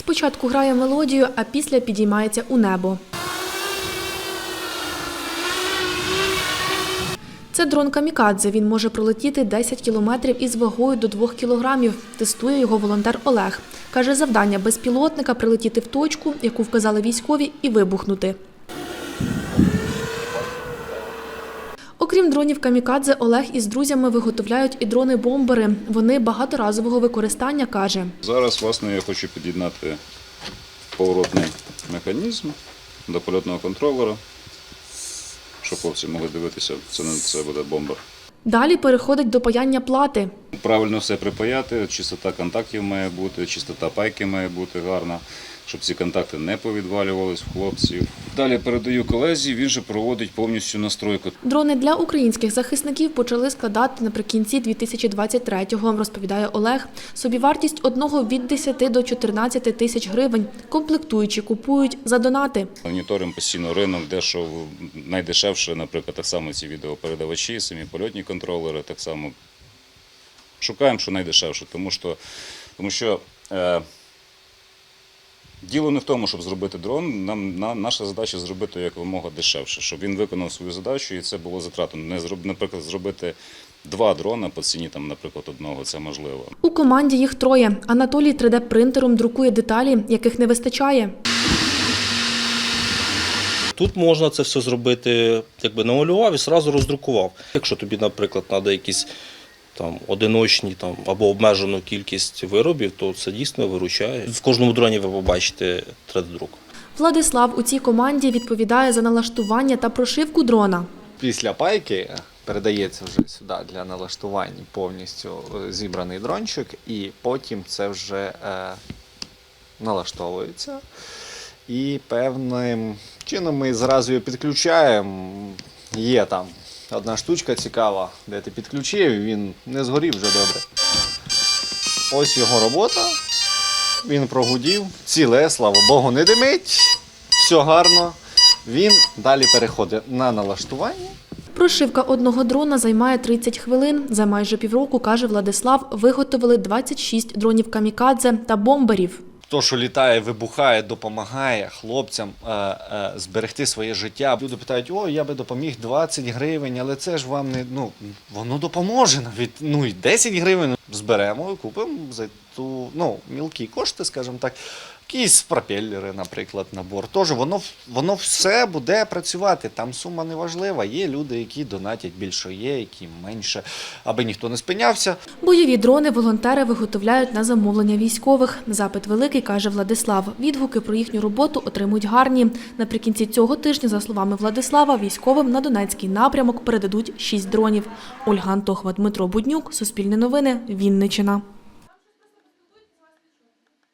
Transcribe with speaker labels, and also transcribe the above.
Speaker 1: Спочатку грає мелодію, а після підіймається у небо. Це дрон Камікадзе. Він може пролетіти 10 кілометрів із вагою до 2 кілограмів. Тестує його волонтер Олег. Каже, завдання безпілотника прилетіти в точку, яку вказали військові, і вибухнути. Окрім дронів Камікадзе, Олег із друзями виготовляють і дрони-бомбери. Вони багаторазового використання, каже.
Speaker 2: Зараз, власне, я хочу під'єднати поворотний механізм до польотного контролера, щоб хлопці могли дивитися, це, не- це буде бомбер.
Speaker 1: Далі переходить до паяння плати.
Speaker 2: Правильно все припаяти, чистота контактів має бути, чистота пайки має бути гарна, щоб ці контакти не повідвалювались в хлопців. Далі передаю колезі, він же проводить повністю настройку.
Speaker 1: Дрони для українських захисників почали складати наприкінці 2023-го, розповідає Олег. Собівартість одного від 10 до 14 тисяч гривень. Комплектуючі купують за донати.
Speaker 2: Моніторимо постійно ринок, де що найдешевше, наприклад, так само ці відеопередавачі, самі польотні контролери, так само шукаємо, що найдешевше, тому що, тому що е, діло не в тому, щоб зробити дрон. Нам на, наша задача зробити якомога дешевше, щоб він виконав свою задачу і це було затратно. Не зроб, наприклад, зробити два дрона по ціні, там, наприклад, одного, це можливо.
Speaker 1: У команді їх троє. Анатолій 3D-принтером друкує деталі, яких не вистачає.
Speaker 3: Тут можна це все зробити, якби намалював і одразу роздрукував. Якщо тобі, наприклад, треба якісь там одиночні там, або обмежену кількість виробів, то це дійсно виручає. В кожному дроні ви побачите 3D-друк.
Speaker 1: Владислав у цій команді відповідає за налаштування та прошивку дрона.
Speaker 4: Після пайки передається вже сюди для налаштування повністю е, зібраний дрончик, і потім це вже е, налаштовується. І певним чином ми зразу його підключаємо. Є там одна штучка цікава, де ти підключив, він не згорів вже добре. Ось його робота. Він прогудів, ціле, слава Богу, не димить, все гарно. Він далі переходить на налаштування.
Speaker 1: Прошивка одного дрона займає 30 хвилин. За майже півроку, каже Владислав, виготовили 26 дронів камікадзе та бомберів.
Speaker 4: То, що літає, вибухає, допомагає хлопцям е, е, зберегти своє життя. Люди питають: о, я би допоміг 20 гривень, але це ж вам не ну воно допоможе навіть. Ну і 10 гривень зберемо купимо за ту ну мілкі кошти, скажімо так. Якісь пропелери, наприклад, набор. Тож воно воно все буде працювати. Там сума не важлива. Є люди, які донатять більше, є, які менше, аби ніхто не спинявся.
Speaker 1: Бойові дрони волонтери виготовляють на замовлення військових. Запит великий, каже Владислав. Відгуки про їхню роботу отримують гарні. Наприкінці цього тижня, за словами Владислава, військовим на Донецький напрямок передадуть 6 дронів. Ольга Антохова, Дмитро Буднюк, Суспільне новини, Вінничина.